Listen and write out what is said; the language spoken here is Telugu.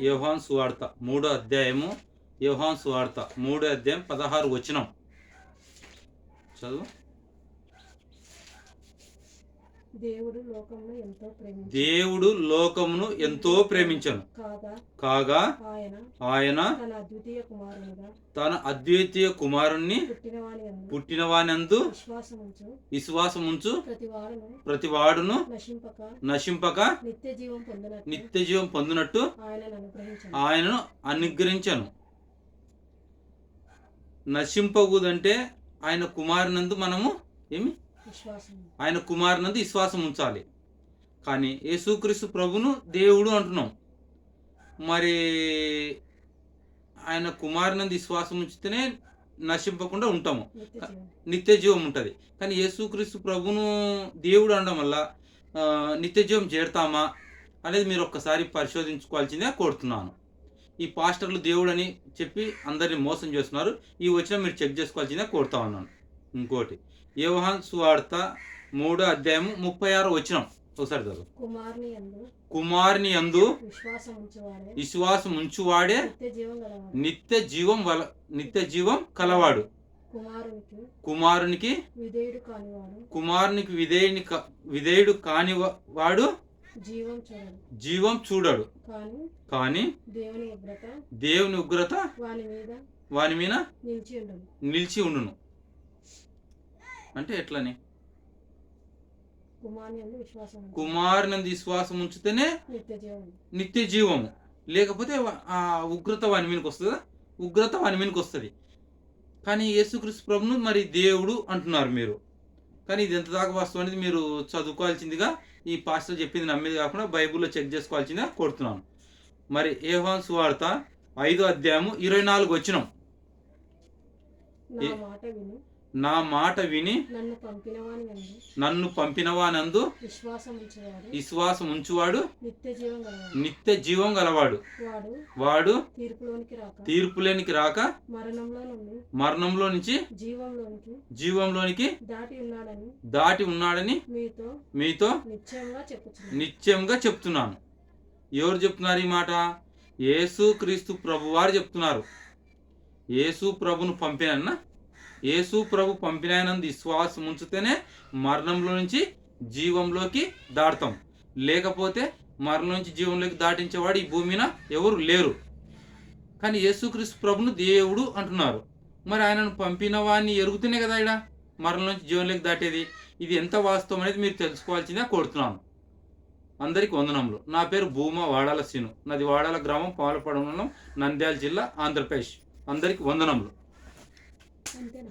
యోహాన్ సువార్త మూడో అధ్యాయము యోహాన్ సువార్త మూడో అధ్యాయం పదహారు వచనం. చదువు. దేవుడు లోకంలో ఎంతో ప్రేమించి దేవుడు లోకమును ఎంతో ప్రేమించను కాగా కాగా ఆయన ఆయన తన అద్వితీయ కుమారునిగా తన అద్వితీయ కుమారుణ్ణి యందు పుట్టినవానందు విశ్వాసముంచు విశ్వాసముంచు ప్రతి వాడును నశింపక నిత్య జీవం పొందినట్టు నిత్య జీవం పొందినట్టు ఆయనను అనుగ్రహించను. నశింపకూదంటే ఆయన కుమారునందు మనము ఏమి విశ్వాసం ఆయన కుమారునందు విశ్వాసం ఉంచాలి. కానీ యేసుక్రీస్తు ప్రభును దేవుడు అంటున్నాం. మరి ఆయన కుమారునందు విశ్వాసం ఉంచితేనే నశింపకుండా ఉంటాము. నిత్య జీవం ఉంటుంది. కానీ యేసుక్రీస్తు ప్రభును దేవుడు అనడం వల్ల నిత్య జీవం చేరుతామా అనేది మీరు ఒక్కసారి పరిశోధించుకోవాల్సిందే కోరుతున్నాను. ఈ పాస్టర్లు దేవుడు అని చెప్పి అందరిని మోసం చేస్తున్నారు. ఈ వచ్చిన మీరు చెక్ చేసుకోవాల్సిందే కోరుతా ఉన్నాను. ఇంకోటి. యోహాన్ సువార్త మూడో అధ్యాయము ముప్పై ఆరు వచ్చిన ఒకసారి చదువు. కుమారుని యందు విశ్వాసం ఉంచువాడే నిత్య జీవం గలవాడు. నిత్య జీవం వల నిత్య జీవం కలవాడు. కుమారునికి కుమారునికి విధేయుని విధేయుడు కాని వాడు జీవం చూడడు. కానీ దేవుని ఉగ్రత వాని మీద నిలిచి ఉండును. అంటే ఎట్లని? కుమారుని విశ్వాసం ఉంచితేనే నిత్య జీవం నిత్య జీవము లేకపోతే ఆ ఉగ్రత వాని మీదకి వస్తుందా? ఉగ్రత వాని మీదకి వస్తుంది. కానీ యేసుక్రీస్తు ప్రభును మరి దేవుడు అంటున్నారు మీరు. కానీ ఇది ఎంత దాకా వాస్తవం అనేది మీరు చదువుకోవాల్సిందిగా ఈ పాస్టర్ చెప్పింది నమ్మేది కాకుండా బైబిల్లో చెక్ చేసుకోవాల్సిందిగా కోరుతున్నాను. మరి ఏహాన్ సువార్త ఐదో అధ్యాయము ఇరవై నాలుగు వచ్చినం. నా మాట విని నన్ను పంపినవానందు విశ్వాసం ఉంచేవాడు నిత్య జీవం గలవాడు. వాడు తీర్పులోనికి రాక మరణంలో నుంచి జీవంలోనికి దాటి ఉన్నాడని మీతో నిత్యంగా చెప్తున్నాను. ఎవరు చెప్తున్నారు ఈ మాట? యేసు క్రీస్తు ప్రభు వారు చెప్తున్నారు. యేసు ప్రభును పంపినన్న యేసు ప్రభు పంపినందు విశ్వాసం ఉంచితేనే మరణంలో నుంచి జీవంలోకి దాటుతాం. లేకపోతే మరణం నుంచి జీవంలోకి దాటించేవాడు ఈ భూమిన ఎవరు లేరు. కానీ యేసుక్రీస్తు ప్రభును దేవుడు అంటున్నారు. మరి ఆయనను పంపిన వాడిని ఎరుగుతూనే కదా ఇక్కడ మరణం నుంచి జీవంలోకి దాటేది. ఇది ఎంత వాస్తవం అనేది మీరు తెలుసుకోవాల్సిందే కోరుతున్నాను. అందరికి వందనంలో నా పేరు భూమా వాడాల సీను. నాది వాడాల గ్రామం పాలపడంలో నంద్యాల జిల్లా ఆంధ్రప్రదేశ్. అందరికి వందనంలో Antena.